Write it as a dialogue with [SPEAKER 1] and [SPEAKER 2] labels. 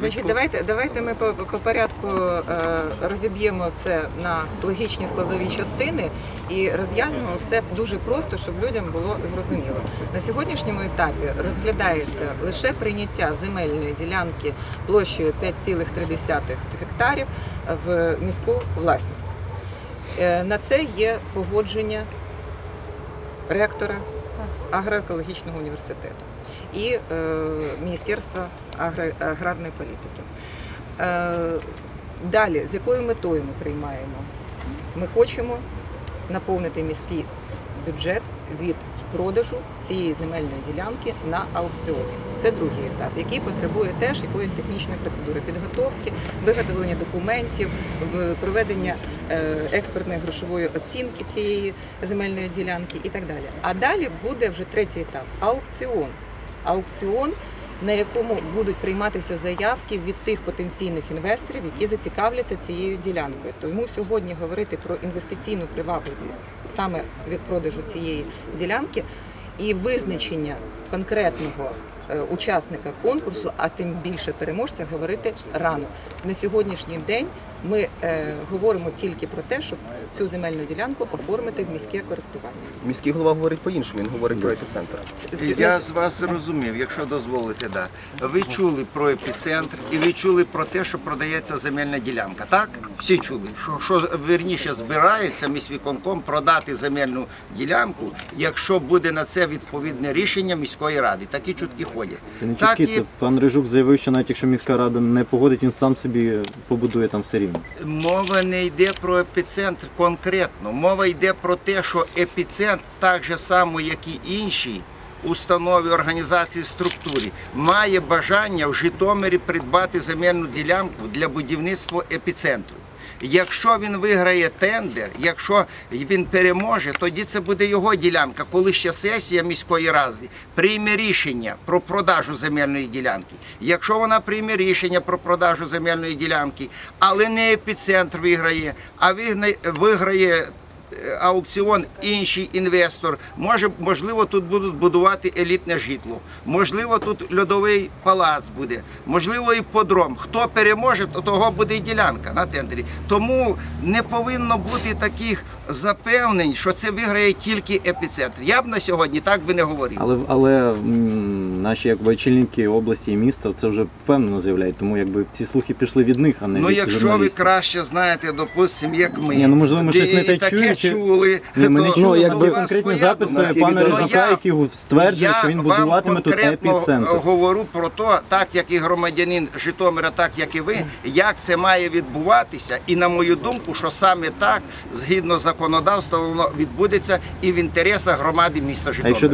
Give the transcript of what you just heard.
[SPEAKER 1] Значить, давайте, давайте ми по, по порядку е, розіб'ємо це на логічні складові частини і роз'яснимо все дуже просто, щоб людям було зрозуміло. На сьогоднішньому етапі розглядається лише прийняття земельної ділянки площею 5,3 гектарів в міську власність. Е, На це є погодження ректора агроекологічного університету і е, Міністерства аграрної політики. Е, далі, з якою метою ми приймаємо? Ми хочемо наповнити міський бюджет від продажу цієї земельної ділянки на аукціоні. Це другий етап, який потребує теж якоїсь технічної процедури підготовки, виготовлення документів, проведення е, експертної грошової оцінки цієї земельної ділянки і так далі. А далі буде вже третій етап аукціон. Аукціон, на якому будуть прийматися заявки від тих потенційних інвесторів, які зацікавляться цією ділянкою. Тому сьогодні говорити про інвестиційну привабливість саме від продажу цієї ділянки і визначення конкретного е, учасника конкурсу, а тим більше переможця, говорити рано. На сьогоднішній день ми е, говоримо тільки про те, щоб цю земельну ділянку оформити в міське користування.
[SPEAKER 2] Міський голова говорить по-іншому, він говорить про епіцентр.
[SPEAKER 3] Я з вас зрозумів, якщо дозволите, да. Ви чули про епіцентр і ви чули про те, що продається земельна ділянка, так? Всі чули, що, що верніше збирається міськвиконком продати земельну ділянку, якщо буде на це відповідне рішення міської ради. Такі чутки ходять.
[SPEAKER 4] Це не
[SPEAKER 3] Так
[SPEAKER 4] чутки,
[SPEAKER 3] і
[SPEAKER 4] це пан Рижук заявив, що навіть якщо міська рада не погодить, він сам собі побудує там все рівно.
[SPEAKER 3] Мова не йде про епіцентр конкретно. Мова йде про те, що епіцентр, так же само, як і інші установи, організації, структури, має бажання в Житомирі придбати земельну ділянку для будівництва епіцентру. Якщо він виграє тендер, якщо він переможе, тоді це буде його ділянка, коли ще сесія міської ради прийме рішення про продажу земельної ділянки. Якщо вона прийме рішення про продажу земельної ділянки, але не епіцентр виграє, а виграє аукціон інший інвестор. Може, можливо, тут будуть будувати елітне житло. Можливо, тут льодовий палац буде. Можливо, і подром. Хто переможе, то того буде і ділянка на тендері. Тому не повинно бути таких запевнень, що це виграє тільки епіцентр. Я б на сьогодні так би не говорив.
[SPEAKER 4] Але але наші якби очільники області і міста це вже впевнено заявляють, тому якби ці слухи пішли від них, а не
[SPEAKER 3] Ну,
[SPEAKER 4] від
[SPEAKER 3] якщо ви краще знаєте, допустимо, як ми,
[SPEAKER 4] Ні, ну, можливо, ми щось не те чуємо, чи-
[SPEAKER 3] чули,
[SPEAKER 4] Ні, ми не
[SPEAKER 3] то-
[SPEAKER 4] чули, якби
[SPEAKER 3] у вас
[SPEAKER 4] конкретні
[SPEAKER 3] своя
[SPEAKER 4] записи
[SPEAKER 3] думка.
[SPEAKER 4] пана
[SPEAKER 3] Ну,
[SPEAKER 4] Рижака,
[SPEAKER 3] я-
[SPEAKER 4] який стверджує, що він
[SPEAKER 3] Я
[SPEAKER 4] будуватиме
[SPEAKER 3] вам
[SPEAKER 4] тут
[SPEAKER 3] конкретно
[SPEAKER 4] епіцентр.
[SPEAKER 3] говорю про те, так як і громадянин Житомира, так як і ви, як це має відбуватися. І на мою думку, що саме так, згідно законодавства, воно відбудеться і в інтересах громади міста Житомира.
[SPEAKER 4] якщо